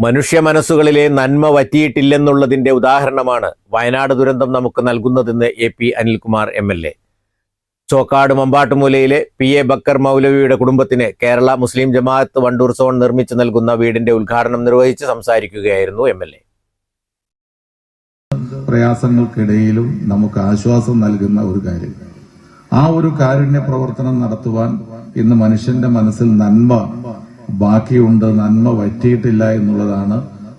മനുഷ്യ മനസ്സുകളിലെ നന്മ വറ്റിയിട്ടില്ലെന്നുള്ളതിന്റെ ഉദാഹരണമാണ് വയനാട് ദുരന്തം നമുക്ക് നൽകുന്നതെന്ന് A P Anil Kumar M L A. Chokkad മമ്പാട്ടുമൂലയിലെ P A Bakkar മൗലവിയുടെ കുടുംബത്തിന് കേരള മുസ്ലിം ജമാഅത്ത് വണ്ടൂർ സോൺ നിർമ്മിച്ചു നൽകുന്ന വീടിന്റെ ഉദ്ഘാടനം നിർവഹിച്ച് സംസാരിക്കുകയായിരുന്നു എം എൽ എ. പ്രയാസങ്ങൾക്കിടയിലും നമുക്ക് ആശ്വാസം നൽകുന്ന ഒരു കാര്യം. ആ ഒരു കാരുണ്യ പ്രവർത്തനം നടത്തുവാൻ ഇന്ന് മനുഷ്യന്റെ മനസ്സിൽ നന്മ ബാക്കിയുണ്ട് നന്മ വറ്റിയിട്ടില്ല എന്നുള്ളതാണ്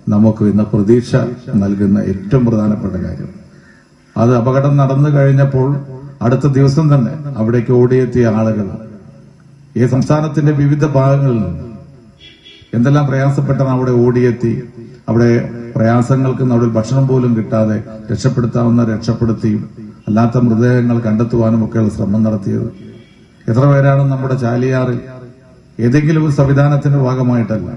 നമുക്ക് ഇന്ന് പ്രതീക്ഷ നൽകുന്ന ഏറ്റവും പ്രധാനപ്പെട്ട കാര്യം. അത് അപകടം നടന്നു കഴിഞ്ഞപ്പോൾ അടുത്ത ദിവസം തന്നെ അവിടേക്ക് ഓടിയെത്തിയ ആളുകൾ ഈ സംസ്ഥാനത്തിന്റെ വിവിധ ഭാഗങ്ങളിൽ നിന്ന് എന്തെല്ലാം പ്രയാസപ്പെട്ടാണ് അവിടെ ഓടിയെത്തി അവിടെ പ്രയാസങ്ങൾക്ക് അവിടെ ഭക്ഷണം പോലും കിട്ടാതെ രക്ഷപ്പെടുത്താവുന്ന രക്ഷപ്പെടുത്തിയും അല്ലാത്ത മൃതദേഹങ്ങൾ കണ്ടെത്തുവാനും ഒക്കെയുള്ള ശ്രമം നടത്തിയത്. എത്ര പേരാണ് നമ്മുടെ ചാലിയാറിൽ ഏതെങ്കിലും ഒരു സംവിധാനത്തിന്റെ ഭാഗമായിട്ടല്ല.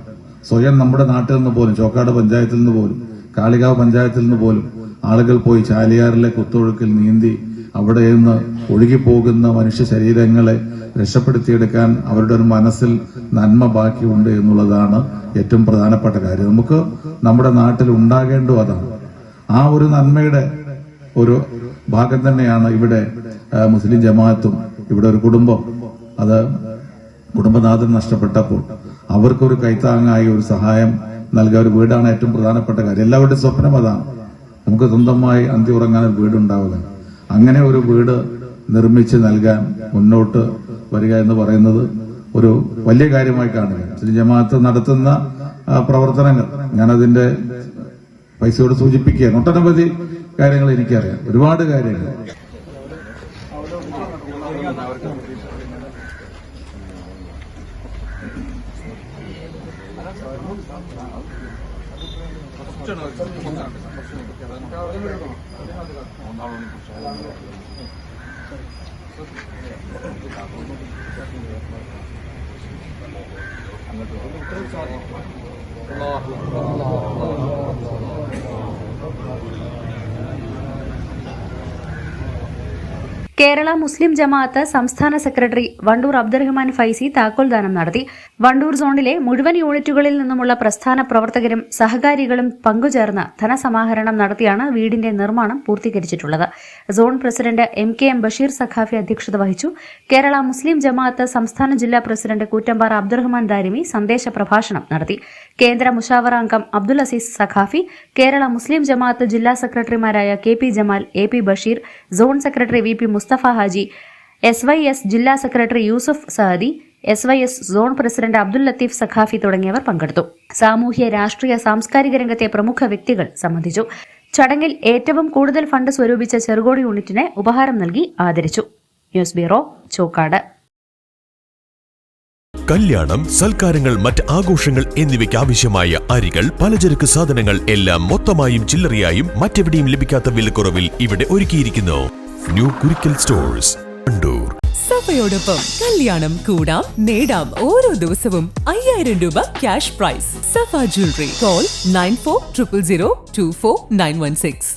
സ്വയം നമ്മുടെ നാട്ടിൽ നിന്ന് പോലും ചോക്കാട് പഞ്ചായത്തിൽ നിന്ന് പോലും കാളികാവ് പഞ്ചായത്തിൽ നിന്ന് പോലും ആളുകൾ പോയി ചാലിയാറിലെ കുത്തൊഴുക്കിൽ നീന്തി അവിടെ നിന്ന് ഒഴുകിപ്പോകുന്ന മനുഷ്യ ശരീരങ്ങളെ രക്ഷപ്പെടുത്തിയെടുക്കാൻ അവരുടെ ഒരു മനസ്സിൽ നന്മ ബാക്കിയുണ്ട് എന്നുള്ളതാണ് ഏറ്റവും പ്രധാനപ്പെട്ട കാര്യം. നമുക്ക് നമ്മുടെ നാട്ടിൽ ഉണ്ടാകേണ്ടതും അതാണ്. ആ ഒരു നന്മയുടെ ഒരു ഭാഗം തന്നെയാണ് ഇവിടെ മുസ്ലിം ജമാഅത്തും ഇവിടെ ഒരു കുടുംബം. അത് കുടുംബനാഥൻ നഷ്ടപ്പെട്ടപ്പോൾ അവർക്കൊരു കൈത്താങ്ങായി ഒരു സഹായം നൽകുക ഒരു വീടാണ് ഏറ്റവും പ്രധാനപ്പെട്ട കാര്യം. എല്ലാവരുടെയും സ്വപ്നം അതാണ്. നമുക്ക് സ്വന്തമായി അന്തി ഉറങ്ങാൻ ഒരു വീടുണ്ടാവുക അങ്ങനെ ഒരു വീട് നിർമ്മിച്ച് നൽകാൻ മുന്നോട്ട് വരിക എന്ന് പറയുന്നത് ഒരു വലിയ കാര്യമായി കാണുക. മുസ്ലിം ജമാഅത്ത് നടത്തുന്ന പ്രവർത്തനങ്ങൾ. ഞാനതിന്റെ പൈസയോട് സൂചിപ്പിക്കുക. ഒട്ടനവധി കാര്യങ്ങൾ എനിക്കറിയാം. ഒരുപാട് കാര്യങ്ങൾ. الله الله الله الله കേരള മുസ്ലിം ജമാഅത്ത് സംസ്ഥാന സെക്രട്ടറി വണ്ടൂർ അബ്ദുറഹ്മാൻ ഫൈസി താക്കോൽദാനം നടത്തി. വണ്ടൂർ സോണിലെ മുഴുവൻ യൂണിറ്റുകളിൽ നിന്നുമുള്ള പ്രസ്ഥാന പ്രവർത്തകരും സഹകാരികളും പങ്കുചേർന്ന് ധനസമാഹരണം നടത്തിയാണ് വീടിന്റെ നിർമ്മാണം പൂർത്തീകരിച്ചിട്ടുള്ളത്. Zone president M K M Basheer Saqafi അധ്യക്ഷത വഹിച്ചു. കേരള മുസ്ലിം ജമാഅത്ത് സംസ്ഥാന ജില്ലാ പ്രസിഡന്റ് കൂറ്റമ്പാറ അബ്ദുറഹ്മാൻ ദാരിമി സന്ദേശ പ്രഭാഷണം നടത്തി. കേന്ദ്ര മുഷാവറ അംഗം അബ്ദുൽ അസീസ് സഖാഫി കേരള മുസ്ലിം ജമാഅത്ത് ജില്ലാ സെക്രട്ടറിമാരായ K P Jamal A P Basheer zone secretary V P Mustafa Haji S Y S ജില്ലാ secretary Yusuf Sahadi S Y S zone president Abdul Latheef Saqafi തുടങ്ങിയവർ പങ്കെടുത്തു. സാമൂഹ്യ രാഷ്ട്രീയ സാംസ്കാരിക രംഗത്തെ പ്രമുഖ വ്യക്തികൾ സംബന്ധിച്ചു. ചടങ്ങിൽ ഏറ്റവും കൂടുതൽ ഫണ്ട് സ്വരൂപിച്ച ചെറുകോടി യൂണിറ്റിനെ ഉപഹാരം നൽകി ആദരിച്ചു. News bureau Chokkad. കല്യാണം സൽക്കാരങ്ങൾ മറ്റ് ആഘോഷങ്ങൾ എന്നിവയ്ക്ക് ആവശ്യമായ അരികൾ പലചരക്ക് സാധനങ്ങൾ എല്ലാം മൊത്തമായും ചില്ലറയായും മറ്റെവിടെയും ലഭിക്കാത്ത വിലക്കുറവിൽ ഇവിടെ ഒരുക്കിയിരിക്കുന്നു. ന്യൂ കുരിക്കൽ സ്റ്റോഴ്സ് സഫയോടൊപ്പം കല്യാണം കൂടാം നേടാം ഓരോ ദിവസവും അയ്യായിരം രൂപ cash prize Safa jewellery call nine four triple zero two four nine one six